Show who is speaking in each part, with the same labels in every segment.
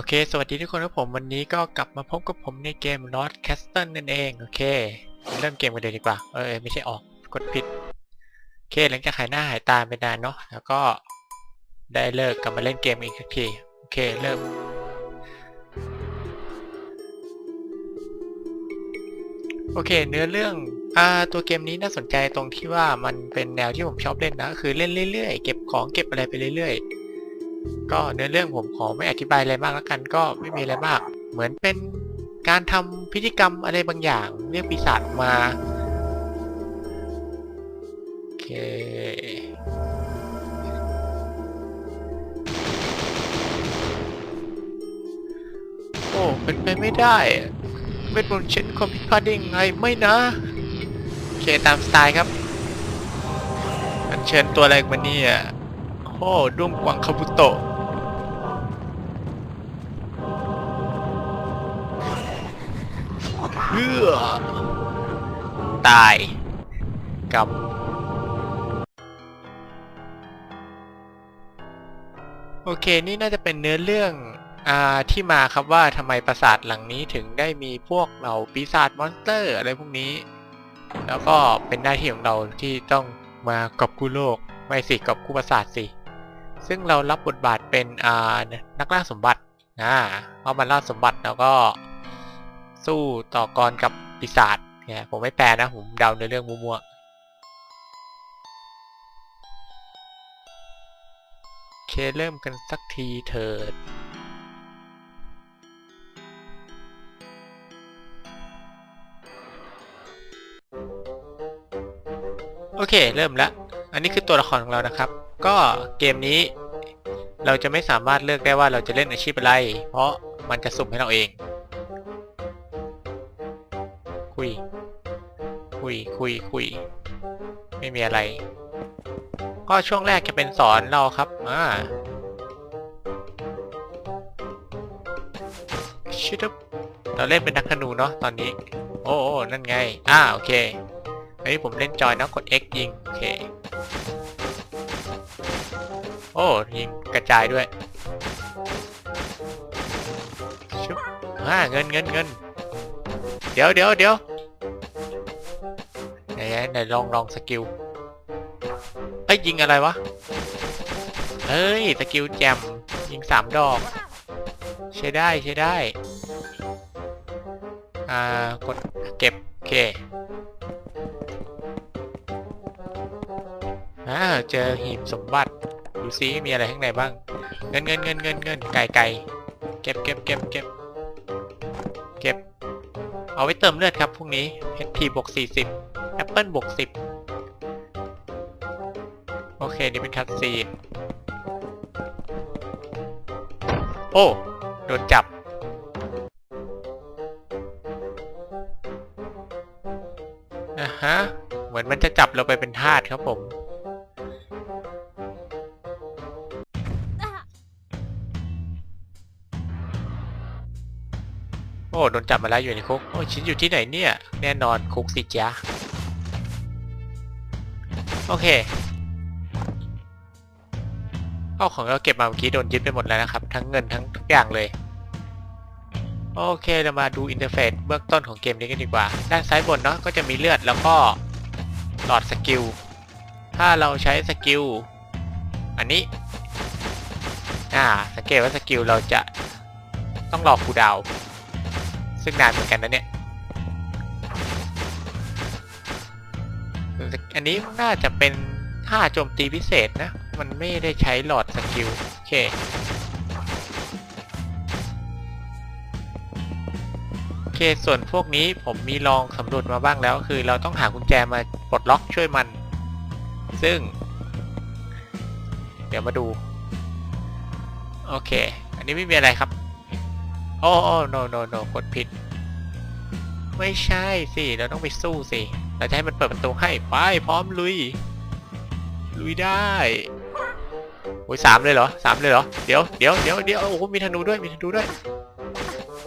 Speaker 1: โอเค สวัสดีทุกคนครับผม วันนี้ก็กลับมาพบกับผมในเกม Lost Castle นั่นเอง โอเค เริ่มเกมกันเลยดีกว่า เออไม่ใช่ออก กดผิด โอเค หลังจากหายหน้าหายตาไปนานเนาะ แล้วก็ได้เลิกกลับมาเล่นเกมอีกที โอเค เริ่ม โอเค เนื้อเรื่อง อ่า ตัวเกมนี้น่าสนใจตรงที่ว่ามันเป็นแนวที่ผมชอบเล่นนะ คือเล่นเรื่อยๆ เก็บของเก็บอะไรไปเรื่อยๆ ก็เนื้อเรื่องผมขอไม่อธิบายอะไรมากแล้วกัน ก็ไม่มีอะไรมาก เหมือนเป็นการทำพิธีกรรมอะไรบางอย่าง เรียกปีศาจมาโอเคโอ้เป็นไปไม่ได้เวทมนต์เช่นความผิดพลาดได้ยังไงไม่นะโอเคตามสไตล์ครับอันเชิญตัวอะไรมาเนี่ย โอ้ด้วงกวางคาบุโตะเพื่อตายกับโอเค นี่น่าจะเป็นเนื้อเรื่องอ่าที่มาครับว่าทำไมปราสาทหลังนี้ถึงได้มีพวกเหล่าปีศาจมอนสเตอร์อะไรพวกนี้ แล้วก็เป็นหน้าที่ของเราที่ต้องมากอบกู้โลก ไม่สิกอบกู้ปราสาทสิ ซึ่งเรารับบทบาทเป็นนักล่าสมบัติอ่าเอาะมาล่าสมบัติแล้วก็สู้ต่อกรกับปีศาจเนี่ยผมไม่แปลนะ ผมเดาในเรื่องมั่วๆโอเคเริ่มกันสักทีเถิดโอเค เริ่มละอันนี้คือตัวละครของเรานะครับ ก็เกมนี้ เราจะไม่สามารถเลือกได้ว่าเราจะเล่นอาชีพอะไร เพราะมันจะสุ่มให้เราเอง คุย คุย คุย คุย ไม่มีอะไร ก็ช่วงแรกจะเป็นสอนเราครับ อ่าชิดบเราเล่นเป็นนักธนูเนาะตอนนี้ โอ้โอ้นั่นไง อ่า โอเคอันนี้ผมเล่นจอยนะกด X ยิง โอเค โอ้ยิงกระจายด้วยชุบอ่าเงินเงินเงินเดี๋ยวเดี๋ยวเดี๋ยวไหนไหนลองลองสกิลเอ้ยยิงอะไรวะเฮ้ยสกิลแจมยิงสามดอก ใช้ได้ใช้ได้ อ่ากดเก็บโอเคอ่าเจอหีบสมบัติ ดูซิมีอะไรข้างในบ้าง เงินเงินเงินเงินเงินไก่ไก่เก็บเก็บเก็บเก็บเก็บ เอาไว้เติมเลือดครับพรุ่งนี้ HP บวก40 Apple บวก10 โอเค นี่เป็นคัตซีน โอ้ โดนจับอะฮะ เหมือนมันจะจับเราไปเป็นทาสครับผม อ้โดนจับมาแล้วอยู่ในคุกโอ้ชิ้นอยู่ที่ไหนเนี่ย แน่นอนคุกสิจ๊ะโอเคเอาของเราเก็บมาเมื่อกี้โดนยึดไปหมดแล้วนะครับ ทั้งเงินทั้งทุกอย่างเลย โอเคเรามาดูอินเทอร์เฟซเบื้องต้นของเกมนี้กันดีกว่า ด้านซ้ายบนเนาะก็จะมีเลือดแล้วก็หลอดสกิลถ้าเราใช้สกิลอันนี้อ่าสังเกตว่าสกิลเราจะต้องรอคูดาว ซึ่งนานเหมือนกันนะเนี่ย อันนี้น่าจะเป็นท่าโจมตีพิเศษนะ มันไม่ได้ใช้หลอดสกิล โอเค โอเค ส่วนพวกนี้ผมมีลองสำรวจมาบ้างแล้ว คือเราต้องหากุญแจมาปลดล็อกช่วยมัน ซึ่ง เดี๋ยวมาดู โอเค อันนี้ไม่มีอะไรครับ โอ้โอ้ no no no กดผิด ไม่ใช่สิ เราต้องไปสู้สิเราจะให้มันเปิดประตูให้ไปพร้อมลุย ลุยได้โอ้ยสามเลยเหรอสามเลยเหรอ เดี๋ยวเดี๋ยวเดี๋ยวเดี๋ยวโอ้มีธนูด้วยมีธนูด้วย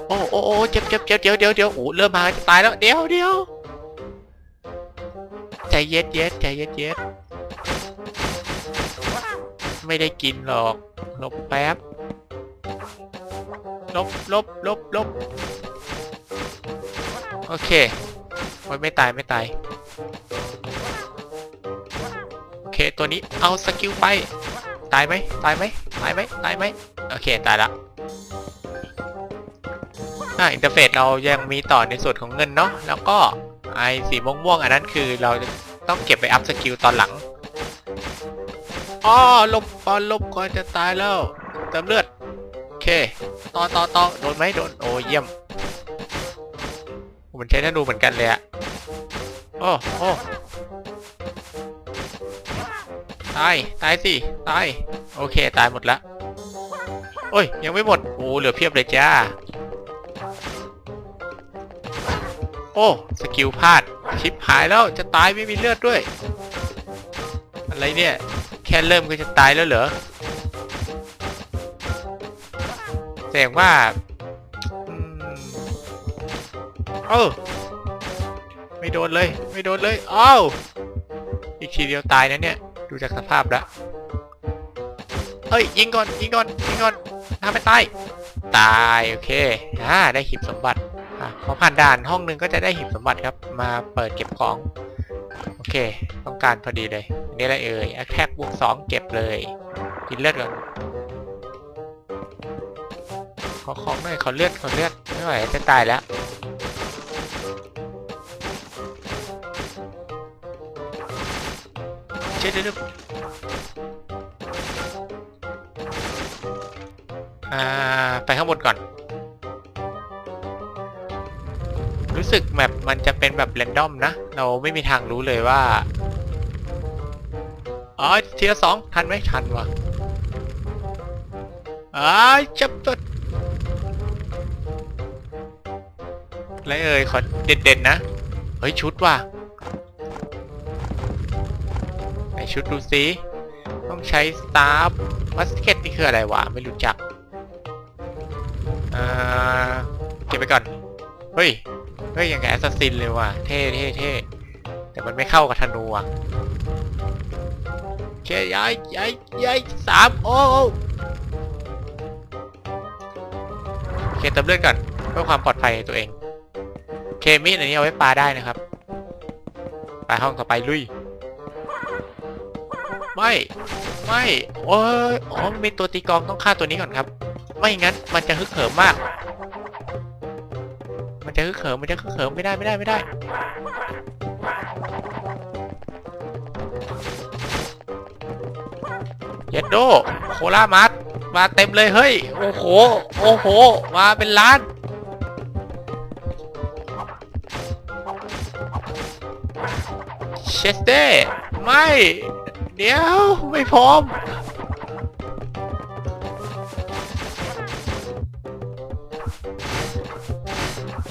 Speaker 1: โอ้โอ้โอ้เจ็บเจ็บเจ็บเดี๋ยวเดี๋ยวเดี๋ยวโอ้เริ่มมาจะตายแล้วเดี๋ยวเดี๋ยวใจเย็ดเย็ดใจเย็ดเย็ดไม่ได้กินหรอกหลบแป๊บ ลบลบลบลบโอเคโอ้ยไม่ตายไม่ตาย โอเคตัวนี้เอาสกิลไป ตายไหมตายไหมตายไหมตายไหมโอเคตายละอ่าอินเทอร์เฟซเรายังมีต่อในส่วนของเงินเนาะแล้วก็ไอสีม่วงๆอันนั้นคือเราต้องเก็บไปอัพสกิลตอนหลังอ๋อลบก่อนลบก่อนจะตายแล้วเติมเลือด เคต่อต่อต่อโดนไหมโดนโอ้เยี่ยมมันใช้น่าดูเหมือนกันเลยอะโอ้โอ้ตาย ตายสิ ตาย โอเค ตายหมดละ โอ้ย ยังไม่หมด โอ้เหลือเพียบเลยจ้า โอ้ สกิลพลาด ชิปหายแล้ว จะตายไม่มีเลือดด้วย อะไรเนี่ย แค่เริ่มก็จะตายแล้วเหรอ แสดงว่าเออไม่โดนเลย ไม่โดนเลยอ้าวอีกทีเดียวตายนะเนี่ย ดูจากสภาพแล้วเฮ้ยยิงก่อนยิงก่อนยิงก่อนทำให้ตายตายโอเคอ่าได้หีบสมบัติอะพอผ่านด่านห้องหนึ่งก็จะได้หีบสมบัติครับ มาเปิดเก็บของโอเค ต้องการพอดีเลยนนี้อะไรเอ่ย attack บวกสองเก็บเลยกินเลือดก่อน ขอของหน่อยขอเลือดขอเลือดไม่ไหวจะตายแล้วเช็ดดี๋ยวอ่าไปข้างบนก่อน รู้สึกแมปมันจะเป็นแบบแรนดอมนะ เราไม่มีทางรู้เลยว่าอ๋อทีละสองทันไหมทันวะอ้าจับตัว อะไรเอ่ยขอเด็ดๆนะ เฮ้ยชุดว่ะไหนชุดดูสิต้องใช้สตาร์บัสเก็ตนี่คืออะไรวะ ไม่รู้จักอ่าเก็บไปก่อน เฮ้ย เฮ้ยอย่างกับแอสซัสซินเลยว่ะ เท่เท่เท่แต่มันไม่เข้ากับธนูอะโอเคย้ายย้ายย้ายสามโอ้โอเคเติมเลือดก่อนเพื่อความปลอดภัยในตัวเอง เคมีดอันนี้เอาไว้ปลาได้นะครับ ไปห้องต่อไปลุย ไม่ ไม่ โอ้ยอ๋อมีตัวตีกองต้องฆ่าตัวนี้ก่อนครับ ไม่งั้นมันจะฮึกเหิมมาก มันจะฮึกเหิม มันจะฮึกเหิมไม่ได้ไม่ได้ไม่ได้ เยดโด โคลามัดมาเต็มเลยเฮ้ย โอ้โห โอ้โห มาเป็นล้าน ชสเต้ไม่ เดี๋ยว ไม่พร้อม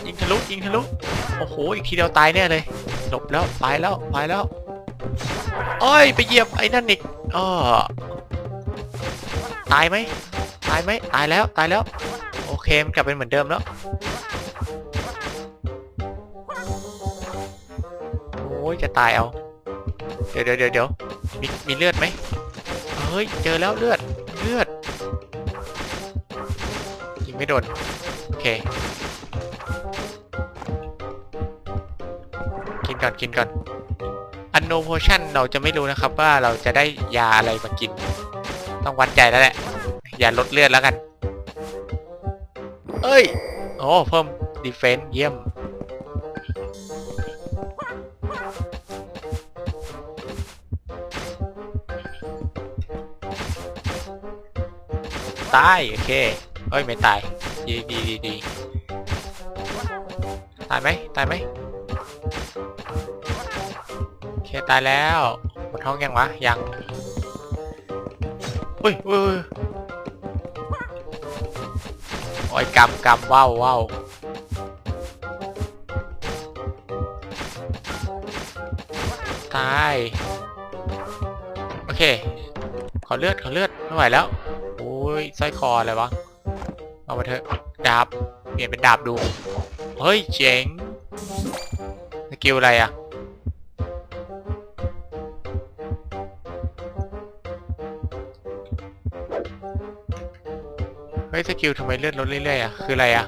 Speaker 1: ยิงทะลุยิงทะลุ โอ้โห อีกทีเดียวตายแน่เลยหลบแล้วไปแล้วไปแล้วโอ้ยไปเหยียบไอ้นั่นอีกอ้อตายไหมตายไหมตายแล้วตายแล้ว โอเคมันกลับเป็นเหมือนเดิมแล้วโอ้ยจะตายเอา เดี๋ยวเดี๋ยวเดี๋ยวมีมีเลือดไหมเฮ้ย เจอแล้วเลือด เลือดยิงไม่โดน โอเค กินก่อน กินก่อน อันโนโพชั่นเราจะไม่รู้นะครับว่าเราจะได้ยาอะไรมากิน ต้องวัดใจแล้วแหละ อย่าลดเลือดแล้วกัน เอ้ย โอ้ เพิ่มดีเฟนส์เยี่ยม ตาย โอเคเอ้ย ไม่ตาย ดีดีดีดีตายไหมตายไหมโอเค ตายแล้ว หมดท้องยังวะ ยังอุ้ยอุ้ยโอ้ยกำกำว้าวว้าวตาย โอเค ขอเลือด ขอเลือด ไม่ไหวแล้ว้ยสร้อยคออะไรวะ เอามาเถอะดาบเปลี่ยนเป็นดาบดู เฮ้ยเจ๋งสกิลอะไรอะเฮ้ยสกิลทำไมเลื่อนลดเรื่อยๆอะคืออะไรอะ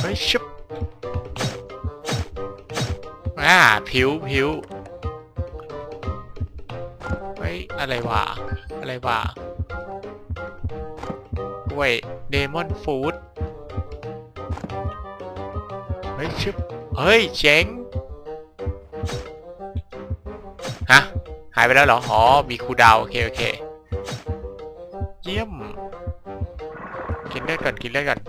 Speaker 1: เฮ้ยชุบอ่าผิวผิว อะไรวะ อะไรวะกล้วยเดมอนฟูดเฮ้ยชุบเฮ้ยเจ๋งฮะ หายไปแล้วเหรอ อ๋อ มีคูดาว โอเค โอเค เยี่ยม กินเลือดก่อน กินเลือดก่อน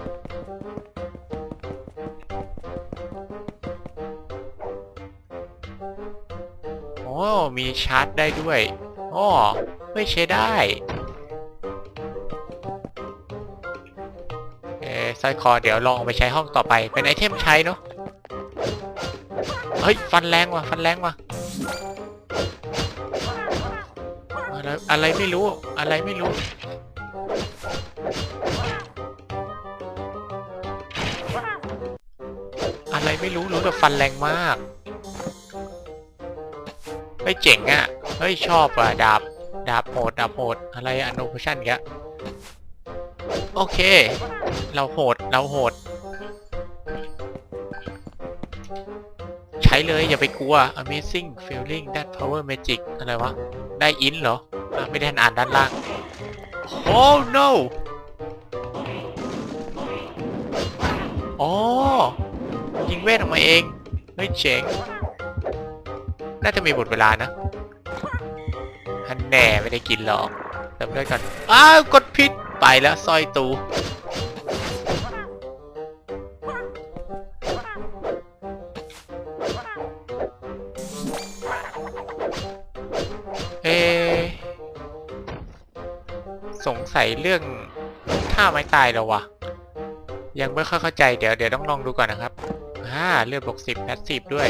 Speaker 1: โอ้มีชาร์จได้ด้วย อ๋อไม่ใช้ได้เอ้สร้อยคอเดี๋ยวลองไปใช้ห้องต่อไป เป็นไอเทมใช้เนาะเฮ้ย ฟันแรงว่ะ ฟันแรงว่ะ อะไรอะไรไม่รู้ อะไรไม่รู้ อะไรไม่รู้ รู้แต่ฟันแรงมากเฮ้ยเจ๋งอะ่ะ เฮ้ยชอบอะดาบ ดาบโหดดาบโหดอะไรอันโนเพชั่นแกะโอเค เราโหดเราโหด ใช้เลยอย่าไปกลัว Amazing Feeling That Power Magic อะไรวะ ได้อินเหรออไม่ได้ทันอ่านด้านล่าง Oh no อ๋อยิงเวทออกมาเอง เฮ้ยเจ๋งน่าจะมีหมดเวลานะ ฮันแน่ไม่ได้กินหรอกเติมเลือดก่อนอ้าวกดผิดไปแล้วสร้อยตูเอสงสัยเรื่องท่าไม้ตายแล้ววะยังไม่ค่อยเข้าใจเดี๋ยวเดี๋ยวต้องลองดูก่อนนะครับอ่าเลือดบวกสิบแพสซีฟด้วย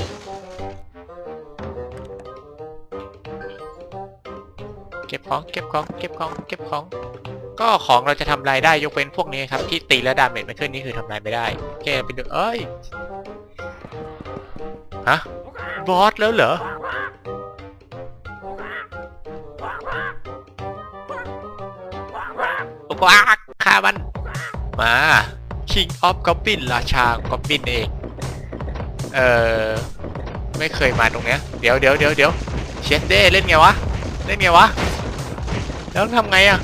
Speaker 1: เก็บของเก็บของเก็บของเก็บของ ก็ของเราจะทำลายได้ยกเว้นพวกนี้ครับ ที่ตีแล้วดาเมจไม่ขึ้นนี่คือทำลายไม่ได้โอเคไปดูเอ้ยฮะบอสแล้วเหรอว้ากฆ่ามัน มา King of Goblin ราชา Goblin เอง เอ่อไม่เคยมาตรงเนี้ย เดี๋ยวเดี๋ยวเดี๋ยวเดี๋ยวเชสเด้เล่นไงวะ เล่นไงวะ แล้วทำไงอะ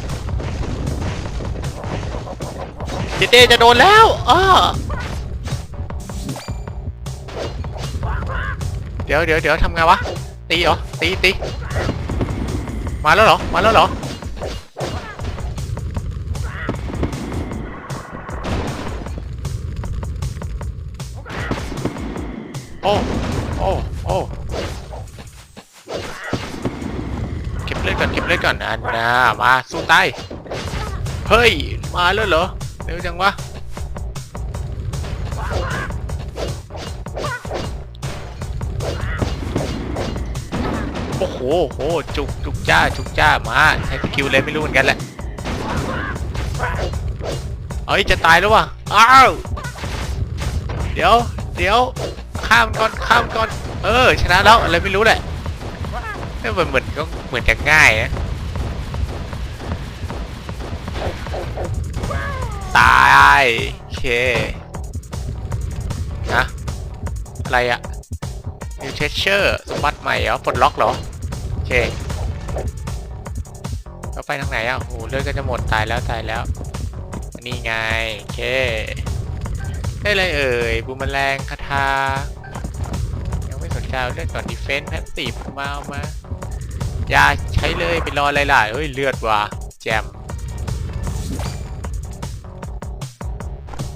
Speaker 1: เชสเด้จะโดนแล้วอ้อเดี๋ยวเดี๋ยวเดี๋ยวทำไงวะ ตีเหรอ ตีตีมาแล้วเหรอ มาแล้วเหรอ ลือดก่อนเก็บเลือดก่อนอันนะมาสู้ตายเฮ้ยมาแล้วเหรอเร็วจังวะโอ้โหโหจุกจุกจ้าจุกจ้ามาใช้สกิลเลยไม่รู้เหมือนกันแหละเอ้ยจะตายแล้ววะอ้าวเดี๋ยวเดี๋ยวข้ามก่อนข้ามก่อนเออชนะแล้วอะไรไม่รู้แหละเอ้ยมันเหมือน ก็เหมือนจะง่ายนะตายโอเคนะอะไรอะ New Treasure สมบัติใหม่เหรอปลดล็อกเหรอ โอเคเราไปทางไหนอะโอ้โหเลือดก็จะหมดตายแล้วตายแล้ว นี่ไง โอเค ได้เลยเอ่ยบูมแมลงคาถายังไม่สนใจเลือดก่อนดีเฟนส์แพสซีฟมาเอามา ย่าใช้เลยไปรออะไรล่ะเฮ้ยเลือดว่ะแจม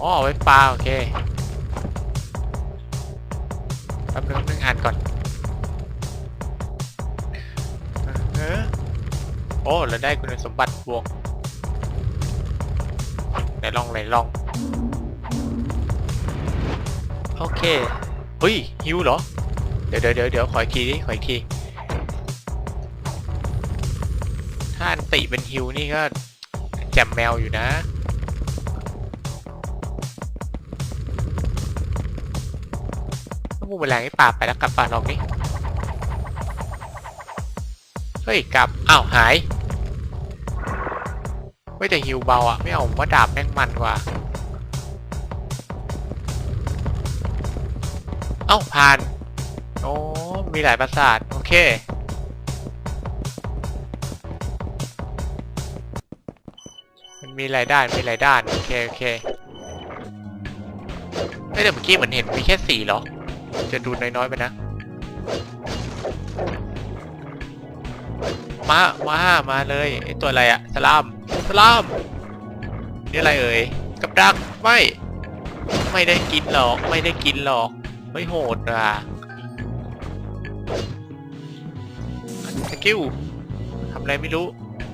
Speaker 1: อ๋อไว้ปลาโอเคแป๊บนึงนึงอ่านก่อนเออโอ้เราได้คุณสมบัติบวกไหนลองไหนลอง โอเคเฮ้ยฮิวเหรอ เดี๋ยวเดี๋ยวเดี๋ยวเดี๋ยวขออีกทีดิขออีกที ติเป็นฮิวนี่ก็แจมแมวอยู่นะ ต้องมูแมลงให้ป่าไปแล้วกลับป่าลองดิเฮ้ย กลับ อ้าว หายไม่แต่ฮิวเบาอะไม่เอาผมว่าดาบแม่งมันกว่า เอ้าผ่าน โอ้ มีหลายปราสาท โอเค มันมีหลายด้านมีหลายด้านโอเคโอเคเอ้ยแต่เมื่อกี้เหมือนเห็นมีแค่สี่เหรอ จะดูน้อยๆไปนะมามามาเลยไอตัวอะไรอะสลามสลามนี่อะไรเอ่ยกับดักไม่ไม่ได้กินหรอกไม่ได้กินหรอกไม่โหดอะสกิลทำอะไรไม่รู้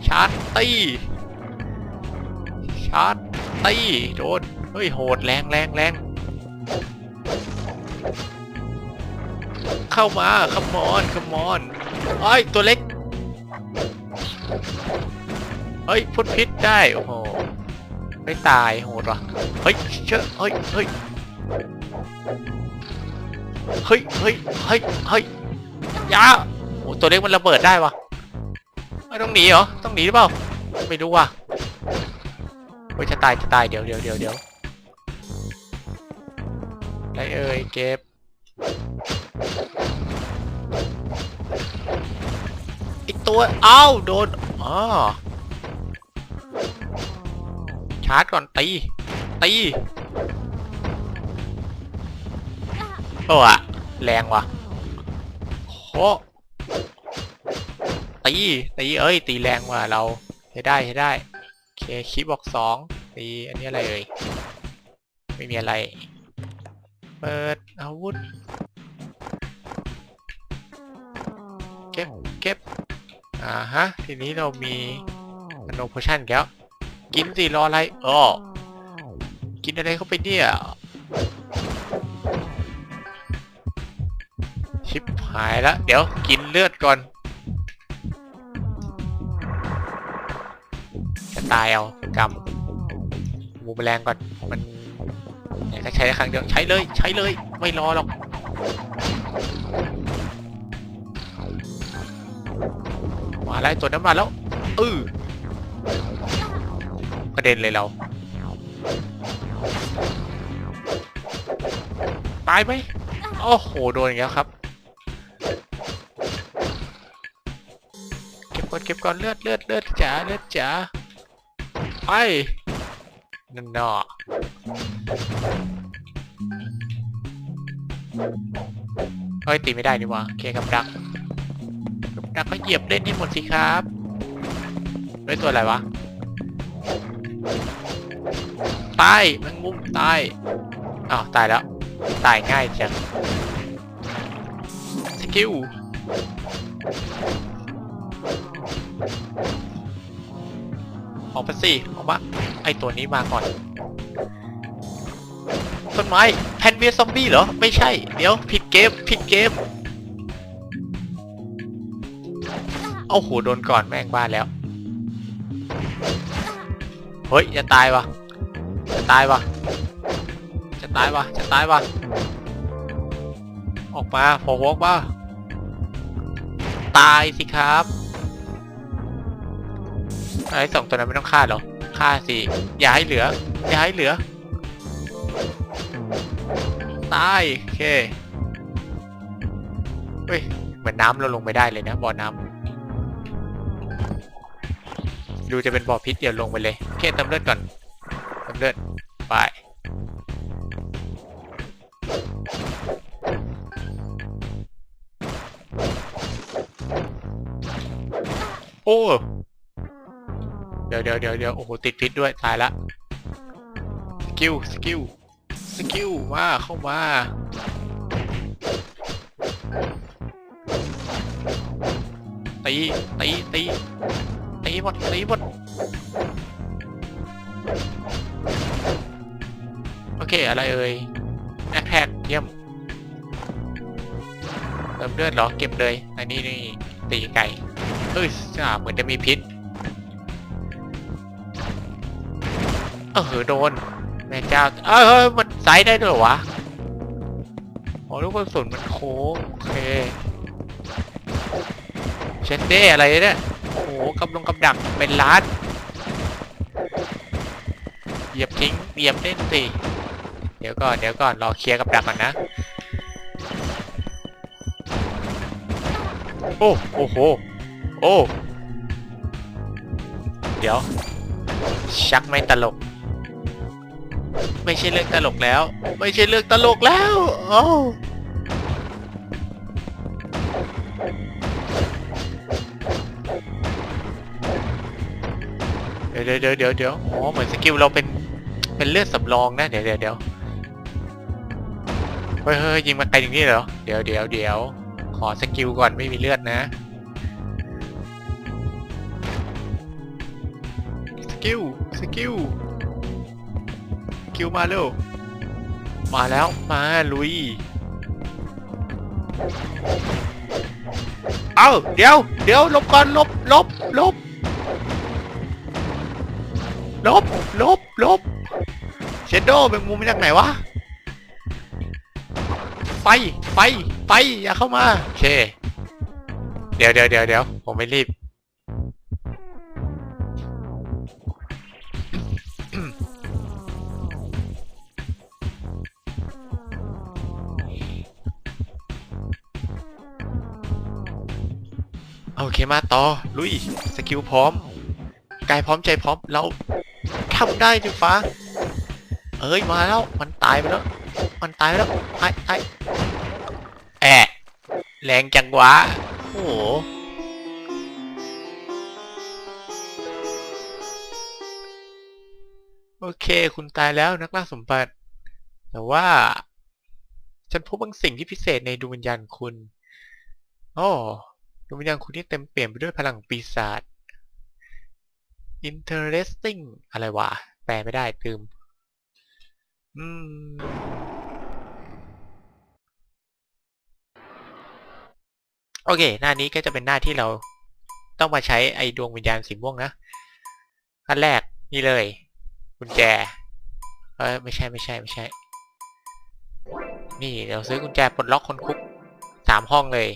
Speaker 1: ชาร์จตี ชาร์จตีโดนเฮ้ยโหดแรงแรงแรงเข้ามาคัมอนคัมอนไอ้ยตัวเล็กเฮ้ยพ่นพิษได้โอ้โหไม่ตายโหดว่ะเฮ้ยเชอะเฮ้ยเฮ้ยเฮ้ยเฮ้ยเฮ้ยเฮ้ยยาโอ้ตัวเล็กมันระเบิดได้วะไม่ต้องหนีเหรอต้องหนีหรือเปล่าไม่รู้ว่ะ เฮ้ยจะตายจะตายเดี๋ยวเดี๋ยวเดี๋ยวเดี๋ยวไรเอ่ยเก็บอีกตัวเอ้าโดนอ๋อชาร์จก่อนตีตีโอ้อะแรงว่ะโหตีตีเอ้ยตีแรงว่ะเราใช้ได้ใช้ได้ คคลิปบอกสองตีอันนี้อะไรเอ่ยไม่มีอะไร เปิดอาวุธ เก็บเก็บอ่าฮะ ทีนี้เรามีโนโพชั่นแล้ว กินสิรออะไรอ๋อกินอะไรเข้าไปเนี่ย ชิบหายแล้วเดี๋ยวกินเลือดก่อน ตายเอากำมูแมลงก่อนมันอยากใช้ครั้งเดียวใช้เลยใช้เลยไม่รอหรอกมาแล้วไอ้ตัวนั้นมาแล้วอือกระเด็นเลยเรา ตายไหมโอ้โห โดนอีกแล้ครับเก็บก่อนเก็บก่อนเลือดเลือดเลือดจ๋าเลือดจ๋า ไปนั่นเนาะเฮ้ยตีไม่ได้นี่ว่าโอเคกับดักกับดักก็เหยียบเล่นให้หมดสิครับเฮ้ยตัวอะไรวะตายแมงมุมตายอ้าวตายแล้ว ตายง่ายจังสกิล ออกมาสิออกมาไอตัวนี้มาก่อนต้นไม้แพนเวียซอมบี้เหรอ ไม่ใช่ เดี๋ยวผิดเกมผิดเกมเอาโหโดนก่อนแม่งบ้าแล้ว เฮ้ย จะตายวะจะตายวะจะตายวะจะตายวะออกมาโผล่วออกมาตายสิครับ ไอ้สองตัวนั้นไม่ต้องฆ่าหรอฆ่าสิอย่าให้เหลือ อย่าให้เหลือ ตาย โอเคเฮ้ยเหมือนน้ำเราลงไม่ได้เลยนะบ่อน้ำดูจะเป็นบ่อพิษเดี๋ยวลงไปเลยโอเคเติมเลือดก่อนเติมเลือดไปโอ้ เดี๋ยวเดี๋ยวเดี๋ยวเดี๋ยวโอ้โหติดพิษด้วยตายละสกิลสกิลสกิลมาเข้ามาตีตีตีตีหมดตีหมดโอเคอะไรเอ่ยแอคแท็กเยี่ยมเติมเลือดเหรอเก็บเลยอันนี้นี่ตีไก่เฮ้ยจ้าเหมือนจะมีพิษ เออโดน แม่เจ้า เอ้ยเฮ้ยมันไซด์ได้ด้วยเหรอวะโอ้ลูกกระสุนมันโค้งโอเคเชนเด้อะไรเนี่ยโอ้โหกำลงกำดักเป็นล้านเหยียบทิ้งเหยียบเล่นสิเดี๋ยวก่อนเดี๋ยวก่อนรอเคลียร์กับดักก่อนนะโอ้โอ้โหโอ้เดี๋ยว ชักไม่ตลก ไม่ใช่เรื่องตลกแล้ว ไม่ใช่เรื่องตลกแล้วโอ้เดี๋ยวเดี๋ยวเดี๋ยวเดี๋ยวเดี๋ยวอ๋อเหมือนสกิลเราเป็นเป็นเลือดสำรองนะ เดี๋ยวเดี๋ยวเดี๋ยวเฮ้ยเฮ้ยยิงมาไกลอย่างนี้เหรอ เดี๋ยวเดี๋ยวเดี๋ยวขอสกิลก่อนไม่มีเลือดนะ สกิล สกิล สกิลมาเร็ว มาแล้วมาลุย เอาเดี๋ยว เดี๋ยวลบก่อนลบลบลบลบลบลบเชดโดเป็นมุมมาจากไหนวะไฟไฟไฟอย่าเข้ามาโอเค เดี๋ยวเดี๋ยวเดี๋ยวเดี๋ยวผมไม่รีบ เคมาต่อลุยสกิลพร้อมกายพร้อมใจพร้อมเราทำได้จิฟ้า เอ้ยมาแล้วมันตายไปแล้ว มันตายไปแล้วไอ้ไอ้แอะแรงจังวะโอ้โหโอเค คุณตายแล้วนักล่าสมบัติ แต่ว่า ฉันพบบางสิ่งที่พิเศษในดวงวิญญาณคุณ โอ้ ดวงวิญญาณคุณที่เต็มเปี่ยมไปด้วยพลังปีศาจ interesting อะไรวะ แปลไม่ได้ตืม อืม โอเค หน้านี้ก็จะเป็นหน้าที่เราต้องมาใช้ไอ้ดวงวิญญาณสีม่วงนะ อันแรกนี่เลยกุญแจ เออไม่ใช่ไม่ใช่ไม่ใช่ นี่เราซื้อกุญแจปลดล็อกคนคุกสามห้องเลย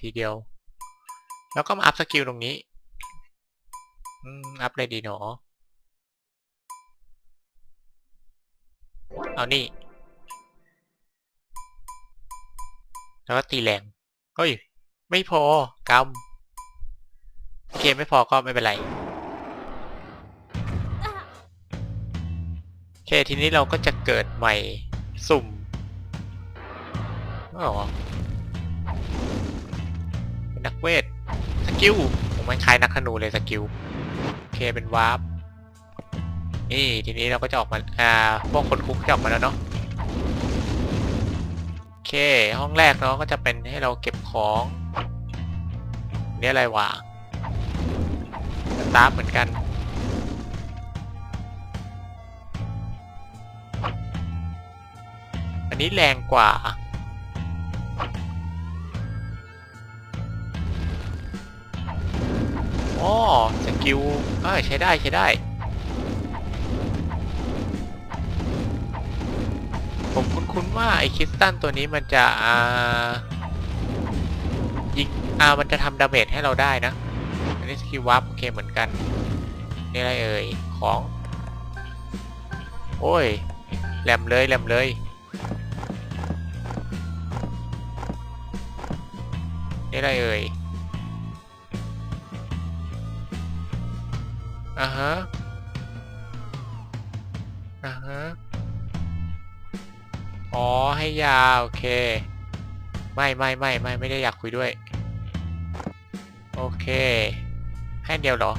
Speaker 1: ทีเดียว แล้วก็มาอัพสกิลตรงนี้อืมอัพเลยดีหนอเอานี่ แล้วก็ตีแรง เฮ้ย ไม่พอกำโอเคไม่พอก็ไม่เป็นไรโอเคทีนี้เราก็จะเกิดใหม่สุ่มอ๋อเป็นนักเวท กิลผมมันคล้ายนักธนูเลยสกิลโอเคเป็นวาร์ปนี่ทีนี้เราก็จะออกมาอ่าพวกคนคุกจะออกมาแล้วเนาะโอเค ห้องแรกเนาะก็จะเป็นให้เราเก็บของนี่อะไรวะสตาร์เหมือนกันอันนี้แรงกว่า อ๋อสกิลเออใช้ได้ใช้ได้ ผมคุ้นๆว่าไอคริสตันตัวนี้มันจะอ่ายิงอ่ามันจะทำดาเมจให้เราได้นะ อันนี้สกิลวับโอเคเหมือนกัน นี่อะไรเอ่ย ของ โอ้ยแหลมเลยแหลมเลย นี่อะไรเอ่ย อ่าฮะอ่าฮะอ๋อให้ยาโอเค ไม่ไม่ไม่ไม่ไม่ได้อยากคุยด้วย โอเคให้เดียวเหรอ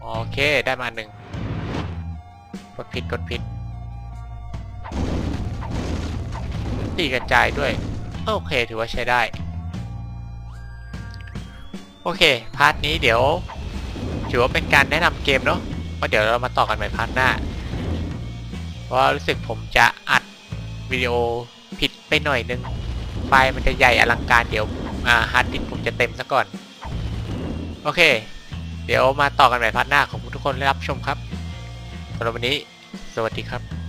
Speaker 1: โอเคได้มาหนึ่งกดผิดกดผิดตีกระจายด้วย โอเคถือว่าใช้ได้ โอเค พาร์ทนี้เดี๋ยว ถือว่าเป็นการแนะนำเกมเนาะเพราะเดี๋ยวเรามาต่อกันใหม่พาร์ทหน้า เพราะรู้สึกผมจะอัดวิดีโอผิดไปหน่อยนึง ไฟล์มันจะใหญ่อลังการเดี๋ยวฮาร์ดดิสก์ผมจะเต็มซะก่อน โอเค เดี๋ยวมาต่อกันใหม่พาร์ทหน้าของทุกคนได้รับชมครับสำหรับวันนี้ สวัสดีครับ